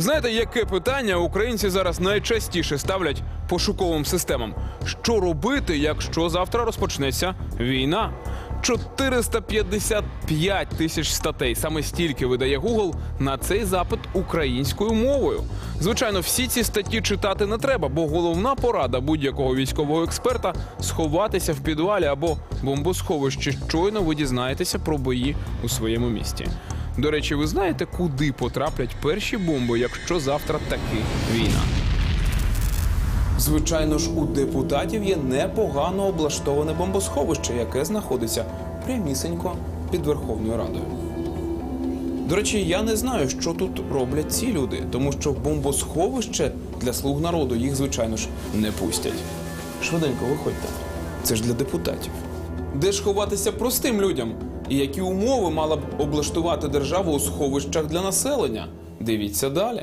Знаєте, яке питання українці зараз найчастіше ставлять пошуковим системам? Що робити, якщо завтра розпочнеться війна? 455 тисяч статей саме стільки видає Google на цей запит українською мовою. Звичайно, всі ці статті читати не треба, бо головна порада будь-якого військового експерта сховатися в підвалі або бомбосховищі. Щойно ви дізнаєтеся про бої у своєму місті. До речі, ви знаєте, куди потраплять перші бомби, якщо завтра таки війна? Звичайно ж, у депутатів є непогано облаштоване бомбосховище, яке знаходиться прямісенько під Верховною Радою. До речі, я не знаю, що тут роблять ці люди, тому що бомбосховище для слуг народу їх, звичайно ж, не пустять. Швиденько виходьте. Це ж для депутатів. Де ж ховатися простим людям? І які умови мала б облаштувати держава у сховищах для населення? Дивіться далі.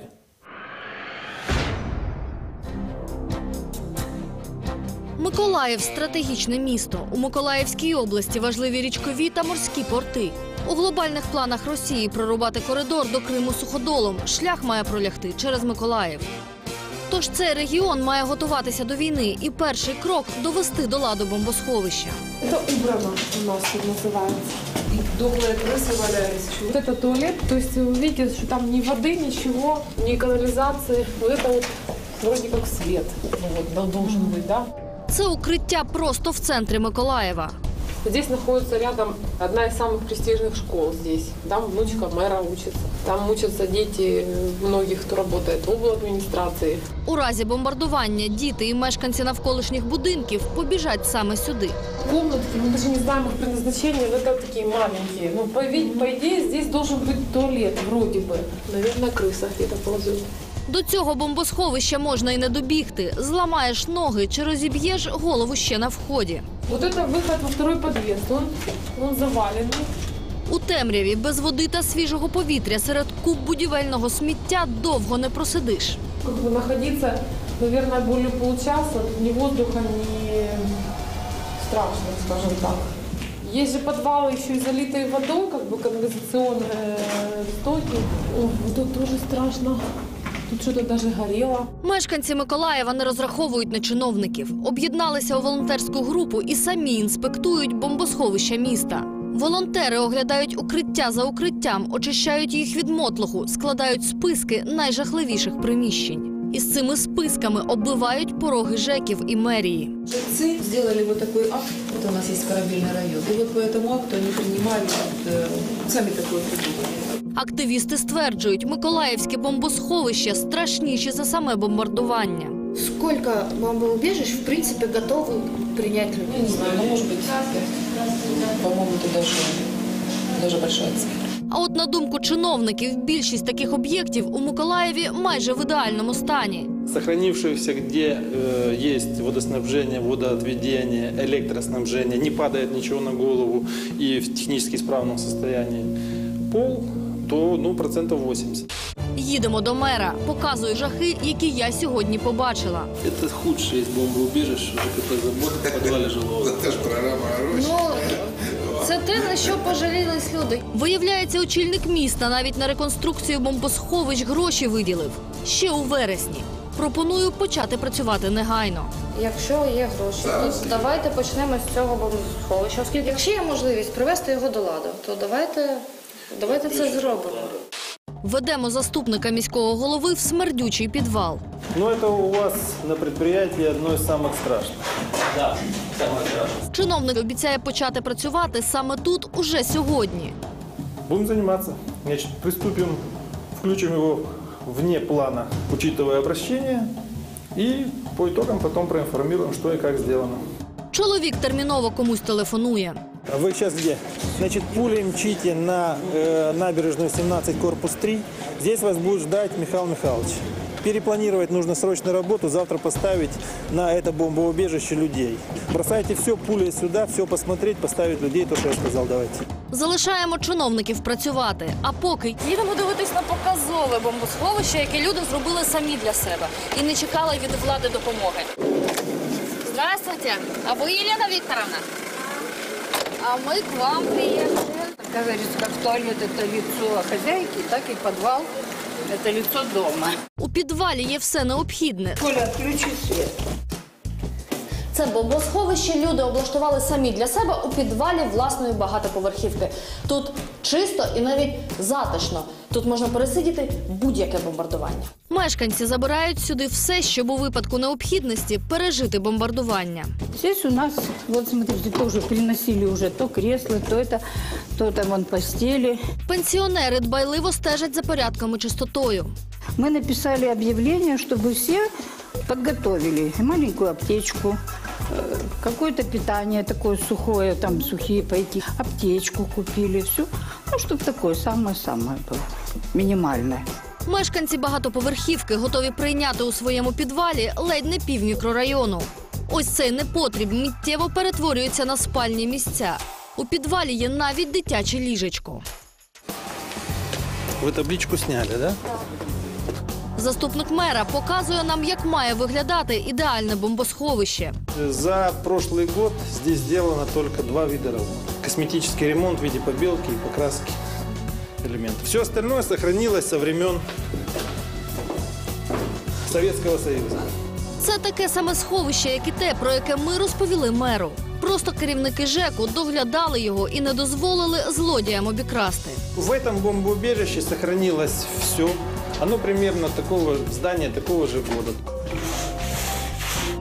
Миколаїв стратегічне місто. У Миколаївській області важливі річкові та морські порти. У глобальних планах Росії прорубати коридор до Криму суходолом. Шлях має пролягти через Миколаїв. Тож цей регіон має готуватися до війни, і перший крок довести до ладу бомбосховища. Это убрано у нас тут называется. Дохлые крысы валялись. Вот это туалет, то есть вы видите, что там ни воды, ничего, ни канализации. Вот это вот вроде как свет ну вот, дол- должен быть, да? Це укриття просто в центрі Миколаєва. Здесь находится рядом одна из самых престижных школ здесь. Там внучка мэра учится. Там учатся дети многих, кто работает в администрации. У разі бомбардування діти і мешканці навколишніх будинків побіжать саме сюди. Комнатки, мы даже не знаем их предназначение, но это такие маленькие. Ну, по, ви- по идее, здесь должен быть туалет, вроде бы. Наверное, крыса где-то ползет. До цього бомбосховища можна і не добігти. Зламаєш ноги чи розіб'єш голову ще на вході. Вот это выход во второй подъезд. Он, он заваленный. У темряві без води та свіжого повітря серед куб будівельного сміття довго не просидиш. Как бы находиться, наверное, более получаса. Тут ни воздуха, ни страшно, скажем так. Есть же подвалы еще и залитые водой, как бы канализационные стоки. О, вот тут тоже страшно. Тут что-то даже горело. Мешканці Миколаєва не розраховують на чиновників. Об'єдналися у волонтерську групу і самі інспектують бомбосховища міста. Волонтери оглядають укриття за укриттям, очищають їх від мотлоху, складають списки найжахливіших приміщень. Із цими списками оббивають пороги жеків і мерії. Жильцы сделали вот такой акт, вот у нас есть корабельный район, и вот по этому акту они принимали, вот, э, сами такое придумали. Активісти стверджують, миколаївське бомбосховище страшніші за саме бомбардування. Сколько бомбоубежищ, в принципе, готовы принять Я людей? не знаю, ну может быть, по-моему, это даже, даже большая цифра. А от на думку чиновників, більшість таких об'єктів у Миколаєві майже в ідеальному стані. сохранившихся, где э, есть водоснабжение, водоотведение, электроснабжение, не падает ничего на голову и в технически исправном состоянии пол, то ну, процентов 80. Їдемо до мера, показую жахи, які я сьогодні побачила. Это худшее из бомбоубежищ ЖКП «Забор» в подвале жилого. Это ж программа «Русь». Ну, це те, на що пожалілись люди. Виявляється, очільник міста навіть на реконструкцію бомбосховищ гроші виділив ще у вересні. Пропоную почати працювати негайно. Якщо є гроші, ну, давайте почнемо з цього бомбосховища. Оскільки якщо є можливість привести його до ладу, то давайте, давайте це зробимо. Ведемо заступника міського голови в смердючий підвал. Но это у вас на предприятии одно из самых страшных. Чиновник обіцяє почати працювати саме тут уже сьогодні. Будем заниматься. Значит, приступим, включим его вне плана, учитывая обращение, и по итогам потом проинформируем, что и как сделано. Чоловік терміново комусь телефонує. А Вы сейчас где? Значит, пулей мчите на э, набережную 17, корпус 3. Здесь вас будет ждать Михаил Михайлович. Перепланировать нужно срочно работу, завтра поставить на это бомбоубежище людей. Бросайте все, пули сюда, все посмотреть, поставить людей, то, что я сказал, давайте. Залишаємо чиновників працювати. А поки їдемо дивитись на показове бомбосховище, яке люди зробили самі для себе і не чекали від влади допомоги. Здравствуйте. А ви Елена Викторовна? А мы к вам приехали. Как говорится, как туалет это лицо хозяйки, так и подвал это лицо дома. У підвалі є все необхідне. Коля, отключи свет. Це бомбосховище люди облаштували самі для себе у підвалі власної багатоповерхівки. Тут чисто і навіть затишно. Тут можна пересидіти будь-яке бомбардування. Мешканці забирають сюди все, щоб у випадку необхідності пережити бомбардування. Здесь у нас, вот смотрите, тоже приносили уже то кресло, то это, то там вон постели. Пенсіонери дбайливо стежать за порядком і чистотою. Мы написали объявление, чтобы все подготовили маленькую аптечку, э, какое-то питание такое сухое, там сухие пайки, аптечку купили, все, ну, чтобы такое самое-самое было, минимальное. Мешканці багатоповерхівки готові прийняти у своєму підвалі ледь не пів мікрорайону. Ось цей непотріб миттєво перетворюється на спальні місця. У підвалі є навіть дитяче ліжечко. Вы табличку сняли, да? Заступник мера показує нам, як має виглядати ідеальне бомбосховище. За прошлый год здесь сделано только два вида работ. Косметический ремонт в виде побелки и покраски элементов. Все остальное сохранилось со времен Советского Союза. Це таке саме сховище, як і те, про яке ми розповіли меру. Просто керівники ЖЕКу доглядали його і не дозволили злодіям обікрасти. В этом бомбоубежище сохранилось все. Оно примерно такого здания, такого же года.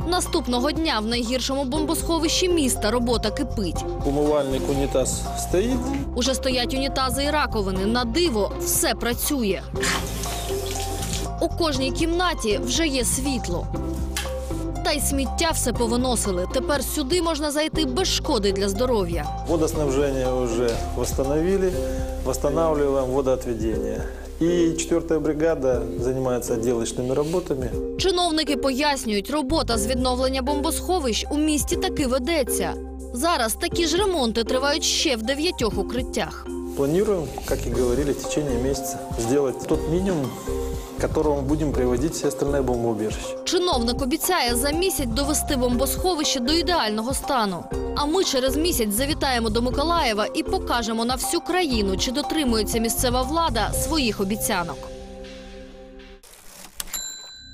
Наступного дня в найгіршому бомбосховищі міста робота кипить. Умывальник, унитаз стоит. Уже стоять унітази і раковини. На диво все працює. У кожній кімнаті вже є світло. Та й сміття все повиносили. Тепер сюди можна зайти без шкоди для здоров'я. Водоснабжение уже восстановили. Восстанавливаем водоотведение. И четвертая бригада занимается отделочными работами. Чиновники пояснюють, робота з відновлення бомбосховищ у місті таки ведеться. Зараз такі ж ремонти тривають ще в дев'ятьох укриттях. Планируем, как и говорили, в течение месяца сделать тот минимум, к которому будем приводить все остальные бомбоубежища. Чиновник обіцяє за місяць довести бомбосховище до ідеального стану. А ми через місяць завітаємо до Миколаєва і покажемо на всю країну, чи дотримується місцева влада своїх обіцянок.